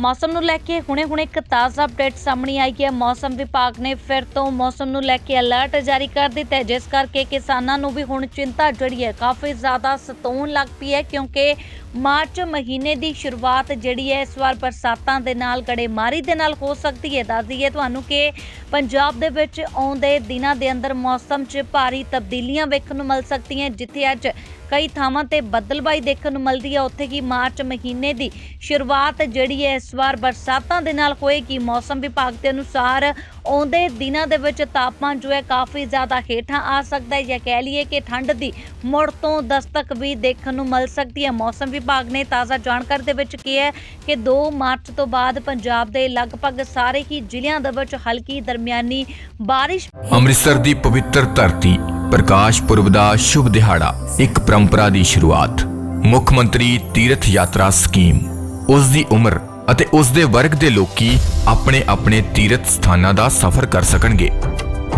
ਮੌਸਮ ਨੂੰ ਲੈ ਕੇ ਹੁਣੇ-ਹੁਣੇ ਇੱਕ ਤਾਜ਼ਾ ਅਪਡੇਟ ਸਾਹਮਣੇ ਆਈ ਹੈ। ਮੌਸਮ ਵਿਭਾਗ ਨੇ ਫਿਰ ਤੋਂ ਮੌਸਮ ਨੂੰ ਲੈ ਕੇ ਅਲਰਟ ਜਾਰੀ ਕਰ ਦਿੱਤਾ ਹੈ, ਜਿਸ ਕਰਕੇ ਕਿਸਾਨਾਂ ਨੂੰ ਵੀ ਹੁਣ ਚਿੰਤਾ ਜਿਹੜੀ ਹੈ ਕਾਫੀ ਜ਼ਿਆਦਾ ਸਤਾਉਣ ਲੱਗ ਪਈ ਹੈ, ਕਿਉਂਕਿ ਮਾਰਚ ਮਹੀਨੇ ਦੀ ਸ਼ੁਰੂਆਤ ਜਿਹੜੀ ਹੈ, ਇਸ ਵਾਰ ਬਰਸਾਤਾਂ ਦੇ ਨਾਲ, ਗੜੇਮਾਰੀ ਦੇ ਨਾਲ ਹੋ ਸਕਦੀ ਹੈ। ਦੱਸ ਦਈਏ ਤੁਹਾਨੂੰ ਕਿ ਪੰਜਾਬ ਦੇ ਵਿੱਚ ਆਉਂਦੇ ਦਿਨਾਂ ਦੇ ਅੰਦਰ ਮੌਸਮ 'ਚ ਭਾਰੀ ਤਬਦੀਲੀਆਂ ਵੇਖਣ ਨੂੰ ਮਿਲ ਸਕਦੀਆਂ ਜਿੱਥੇ ਅੱਜ ਕਈ ਥਾਵਾਂ ਤੇ ਬੱਦਲਬਾਈ ਦੇਖਣ ਨੂੰ ਮਿਲਦੀ ਹੈ। ਉੱਥੇ ਕੀ ਮਾਰਚ ਮਹੀਨੇ ਦੀ ਸ਼ੁਰੂਆਤ ਜਿਹੜੀ ਹੈ, ਇਸ ਵਾਰ ਬਰਸਾਤਾਂ ਦੇ ਨਾਲ ਹੋਏਗੀ ਮੌਸਮ ਵਿਭਾਗ ਦੇ ਅਨੁਸਾਰ ਆਉਂਦੇ ਦਿਨਾਂ ਦੇ ਵਿੱਚ ਤਾਪਮਾਨ ਜੋ ਹੈ ਕਾਫੀ ਜ਼ਿਆਦਾ ਹੇਠਾਂ ਆ ਸਕਦਾ ਹੈ। ਜਾਂ ਕਹਿ ਲਈਏ ਕਿ ਠੰਡ ਦੀ ਮੁੜ ਤੋਂ ਦਸਤਕ ਵੀ ਦੇਖਣ ਨੂੰ ਮਿਲ ਸਕਦੀ ਹੈ। ਮੌਸਮ ਵਿਭਾਗ ਨੇ ਤਾਜ਼ਾ ਜਾਣਕਾਰੀ ਦੇ ਵਿੱਚ ਕਿਹਾ ਹੈ ਕਿ 2 ਮਾਰਚ ਤੋਂ ਬਾਅਦ ਪੰਜਾਬ ਦੇ ਲਗਭਗ ਸਾਰੇ ਹੀ ਜ਼ਿਲ੍ਹਿਆਂ ਦੇ ਵਿੱਚ ਹਲਕੀ ਦਰਮਿਆਨੀ ਬਾਰਿਸ਼ ਅੰਮ੍ਰਿਤਸਰ ਦੀ ਪਵਿੱਤਰ ਧਰਤੀ, ਪ੍ਰਕਾਸ਼ ਪੁਰਬ ਦਾ ਸ਼ੁਭ ਦਿਹਾੜਾ, ਇੱਕ ਪਰੰਪਰਾ ਦੀ ਸ਼ੁਰੂਆਤ। ਮੁੱਖ ਮੰਤਰੀ ਤੀਰਥ ਯਾਤਰਾ ਸਕੀਮ। ਉਸ ਦੀ ਉਮਰ ਅਤੇ ਉਸ ਦੇ ਵਰਗ ਦੇ ਲੋਕੀ ਆਪਣੇ ਆਪਣੇ ਤੀਰਥ ਸਥਾਨਾਂ ਦਾ ਸਫ਼ਰ ਕਰ ਸਕਣਗੇ।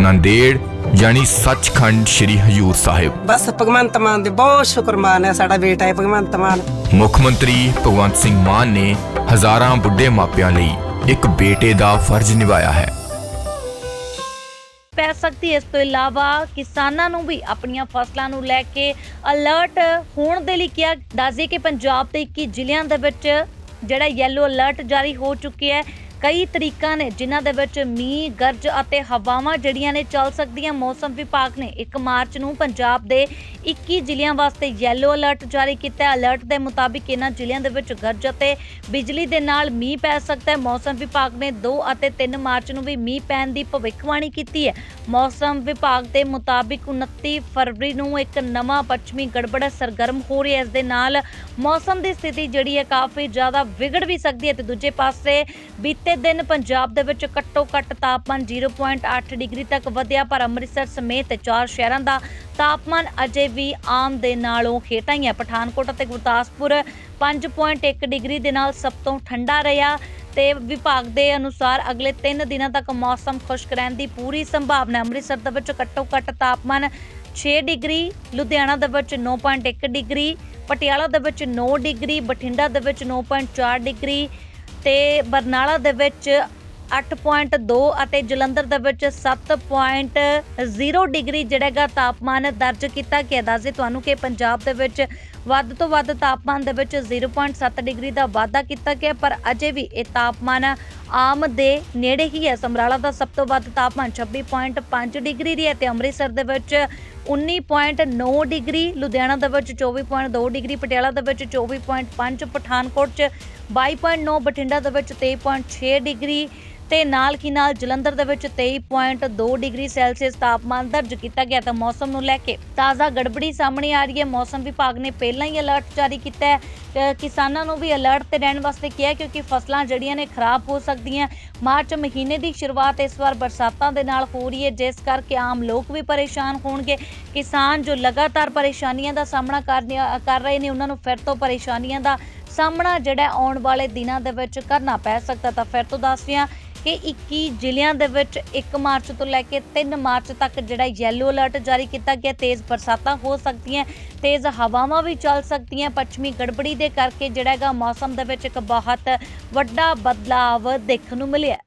ਨੰਦੇੜ ਯਾਨੀ ਸੱਚਖੰਡ ਸ੍ਰੀ ਹਜੂਰ ਸਾਹਿਬ। ਬਸ ਭਗਵੰਤ ਮਾਨ ਦੇ ਬਹੁਤ ਸ਼ੁਕਰਮਾਨ ਹੈ ਸਾਡਾ ਬੇਟਾ ਹੈ ਭਗਵੰਤ ਮਾਨ। ਮੁੱਖ ਮੰਤਰੀ ਭਗਵੰਤ ਸਿੰਘ ਮਾਨ ਨੇ ਹਜ਼ਾਰਾਂ ਬੁੱਢੇ ਮਾਪਿਆਂ ਲਈ ਇੱਕ ਬੇਟੇ ਦਾ ਫਰਜ਼ ਨਿਭਾਇਆ ਹੈ। ਪੈ ਸਕਦੀ ਹੈ ਇਸ ਤੋਂ ਇਲਾਵਾ ਕਿਸਾਨਾਂ ਨੂੰ ਵੀ ਆਪਣੀਆਂ ਫਸਲਾਂ ਨੂੰ ਲੈ ਕੇ ਅਲਰਟ ਹੋਣ ਦੇ ਲਈ ਕਿਹਾ। ਦੱਸਦੇ ਕਿ ਪੰਜਾਬ ਦੇ 21 ਜ਼ਿਲ੍ਹਿਆਂ ਦੇ ਵਿੱਚ ਜਿਹੜਾ ਯੈਲੋ ਅਲਰਟ ਜਾਰੀ ਹੋ ਚੁੱਕਿਆ ਹੈ। ਕਈ ਤਰੀਕਾਂ ਨੇ ਜਿਨ੍ਹਾਂ ਦੇ ਵਿੱਚ ਮੀਂਹ, ਗਰਜ ਅਤੇ ਹਵਾਵਾਂ ਜਿਹੜੀਆਂ ਨੇ ਚੱਲ ਸਕਦੀਆਂ। ਮੌਸਮ ਵਿਭਾਗ ਨੇ 1 ਮਾਰਚ ਨੂੰ ਪੰਜਾਬ ਦੇ 21 ਜ਼ਿਲ੍ਹਿਆਂ ਵਾਸਤੇ ਯੈਲੋ ਅਲਰਟ ਜਾਰੀ ਕੀਤਾ ਹੈ। ਅਲਰਟ ਦੇ ਮੁਤਾਬਿਕ ਇਹਨਾਂ ਜ਼ਿਲ੍ਹਿਆਂ ਦੇ ਵਿੱਚ ਗਰਜ ਅਤੇ ਬਿਜਲੀ ਦੇ ਨਾਲ ਮੀਂਹ ਪੈ ਸਕਦਾ ਹੈ। ਮੌਸਮ ਵਿਭਾਗ ਨੇ 2 ਅਤੇ 3 ਮਾਰਚ ਨੂੰ ਵੀ ਮੀਂਹ ਪੈਣ ਦੀ ਭਵਿੱਖਬਾਣੀ ਕੀਤੀ ਹੈ। ਮੌਸਮ ਵਿਭਾਗ ਦੇ ਮੁਤਾਬਿਕ 29 ਫਰਵਰੀ ਨੂੰ ਇੱਕ ਨਵਾਂ ਪੱਛਮੀ ਗੜਬੜ ਸਰਗਰਮ ਹੋ ਰਿਹਾ ਹੈ। ਇਸ ਦੇ ਨਾਲ ਮੌਸਮ ਦੀ ਸਥਿਤੀ ਜਿਹੜੀ ਹੈ ਕਾਫੀ ਜ਼ਿਆਦਾ ਵਿਗੜ ਵੀ ਸਕਦੀ ਹੈ ਤੇ ਦੂਜੇ ਪਾਸੇ ਬੀਤੇ ਦਿਨ ਪੰਜਾਬ ਦੇ ਵਿੱਚ ਘੱਟੋ ਘੱਟ ਤਾਪਮਾਨ 0.8 ਡਿਗਰੀ ਤੱਕ ਵਧਿਆ, ਪਰ ਅੰਮ੍ਰਿਤਸਰ ਸਮੇਤ ਚਾਰ ਸ਼ਹਿਰਾਂ ਦਾ ਤਾਪਮਾਨ ਅਜੇ ਵੀ ਆਮ ਦੇ ਨਾਲੋਂ ਹੇਠਾਂ ਹੀ ਹੈ ਪਠਾਨਕੋਟ ਅਤੇ ਗੁਰਦਾਸਪੁਰ 5.1 ਡਿਗਰੀ ਦੇ ਨਾਲ ਸਭ ਤੋਂ ਠੰਡਾ ਰਿਹਾ ਤੇ ਵਿਭਾਗ ਦੇ ਅਨੁਸਾਰ ਅਗਲੇ 3 ਦਿਨਾਂ ਤੱਕ ਮੌਸਮ ਖੁਸ਼ਕ ਰਹਿਣ ਦੀ ਪੂਰੀ ਸੰਭਾਵਨਾ ਅੰਮ੍ਰਿਤਸਰ ਦੇ ਵਿੱਚ ਘੱਟੋ ਘੱਟ ਤਾਪਮਾਨ 6 ਡਿਗਰੀ, ਲੁਧਿਆਣਾ ਦੇ ਵਿੱਚ 9.1 ਡਿਗਰੀ, ਪਟਿਆਲਾ ਦੇ ਵਿੱਚ 9 ਡਿਗਰੀ, ਬਠਿੰਡਾ ਦੇ ਵਿੱਚ 9.4 ਡਿਗਰੀ ਤੇ ਬਰਨਾਲਾ ਦੇ ਵਿੱਚ 8.2 ਅਤੇ ਜਲੰਧਰ ਦੇ ਵਿੱਚ 7.0 ਡਿਗਰੀ ਜਿਹੜਾਗਾ ਤਾਪਮਾਨ ਦਰਜ ਕੀਤਾ ਗਿਆ। ਦੱਸਦੇ ਤੁਹਾਨੂੰ ਕਿ ਪੰਜਾਬ ਦੇ ਵਿੱਚ ਵੱਧ ਤੋਂ ਵੱਧ ਤਾਪਮਾਨ ਦੇ ਵਿੱਚ 0.7 ਡਿਗਰੀ ਦਾ ਵਾਧਾ ਕੀਤਾ ਗਿਆ, ਪਰ ਅਜੇ ਵੀ ਇਹ ਤਾਪਮਾਨ ਆਮ ਦੇ ਨੇੜੇ ਹੀ ਹੈ। ਸਮਰਾਲਾ ਦਾ ਸਭ ਤੋਂ ਵੱਧ ਤਾਪਮਾਨ 26.5 ਡਿਗਰੀ ਰਿਹਾ ਤੇ ਅੰਮ੍ਰਿਤਸਰ ਦੇ ਵਿੱਚ 19.9 ਡਿਗਰੀ, ਲੁਧਿਆਣਾ ਦੇ ਵਿੱਚ 24.2 ਡਿਗਰੀ, ਪਟਿਆਲਾ ਦੇ ਵਿੱਚ 24.5 ਪਠਾਨਕੋਟ 'ਚ 22.9 ਬਠਿੰਡਾ ਦੇ ਵਿੱਚ 23.6 ਡਿਗਰੀ ਤੇ ਨਾਲ ਕੀ ਨਾਲ ਜਲੰਧਰ ਦੇ ਵਿੱਚ 23.2 ਡਿਗਰੀ ਸੈਲਸੀਅਸ ਤਾਪਮਾਨ ਦਰਜ ਕੀਤਾ ਗਿਆ ਤਾਂ ਮੌਸਮ ਨੂੰ ਲੈ ਕੇ ਤਾਜ਼ਾ ਗੜਬੜੀ ਸਾਹਮਣੇ ਆ ਰਹੀ ਹੈ। ਮੌਸਮ ਵਿਭਾਗ ਨੇ ਪਹਿਲਾਂ ਹੀ ਅਲਰਟ ਜਾਰੀ ਕੀਤਾ ਹੈ। ਕਿਸਾਨਾਂ ਨੂੰ ਵੀ ਅਲਰਟ ਤੇ ਰਹਿਣ ਵਾਸਤੇ ਕਿਹਾ ਕਿਉਂਕਿ ਫਸਲਾਂ ਜਿਹੜੀਆਂ ਨੇ ਖਰਾਬ ਹੋ ਸਕਦੀਆਂ। ਮਾਰਚ ਮਹੀਨੇ ਦੀ ਸ਼ੁਰੂਆਤ ਇਸ ਵਾਰ ਬਰਸਾਤਾਂ ਦੇ ਨਾਲ ਹੋ ਰਹੀ ਹੈ, ਜਿਸ ਕਰਕੇ ਆਮ ਲੋਕ ਵੀ ਪਰੇਸ਼ਾਨ ਹੋਣਗੇ। ਕਿਸਾਨ ਜੋ ਲਗਾਤਾਰ ਪਰੇਸ਼ਾਨੀਆਂ ਦਾ ਸਾਹਮਣਾ ਕਰ ਕਰ ਰਹੇ ਨੇ, ਉਹਨਾਂ ਨੂੰ ਫਿਰ ਤੋਂ ਪਰੇਸ਼ਾਨੀਆਂ ਦਾ ਸਾਹਮਣਾ ਜਿਹੜਾ ਆਉਣ ਵਾਲੇ ਦਿਨਾਂ ਦੇ ਵਿੱਚ ਕਰਨਾ ਪੈ ਸਕਦਾ ਤਾਂ ਫਿਰ ਤੋਂ ਦੱਸਦੇ ਹਾਂ ਕਿ 21 ਜ਼ਿਲ੍ਹਿਆਂ ਦੇ ਵਿੱਚ 1 ਮਾਰਚ ਤੋਂ ਲੈ ਕੇ 3 ਮਾਰਚ ਤੱਕ ਜਿਹੜਾ ਯੈਲੋ ਅਲਰਟ ਜਾਰੀ ਕੀਤਾ ਗਿਆ। ਤੇਜ਼ ਬਰਸਾਤਾਂ ਹੋ ਸਕਦੀਆਂ, ਤੇਜ਼ ਹਵਾਵਾਂ ਵੀ ਚੱਲ ਸਕਦੀਆਂ। ਪੱਛਮੀ ਗੜਬੜੀ ਦੇ ਕਰਕੇ ਜਿਹੜਾ ਹੈਗਾ ਮੌਸਮ ਦੇ ਵਿੱਚ ਇੱਕ ਬਹੁਤ ਵੱਡਾ ਬਦਲਾਵ ਦੇਖਣ ਨੂੰ ਮਿਲਿਆ।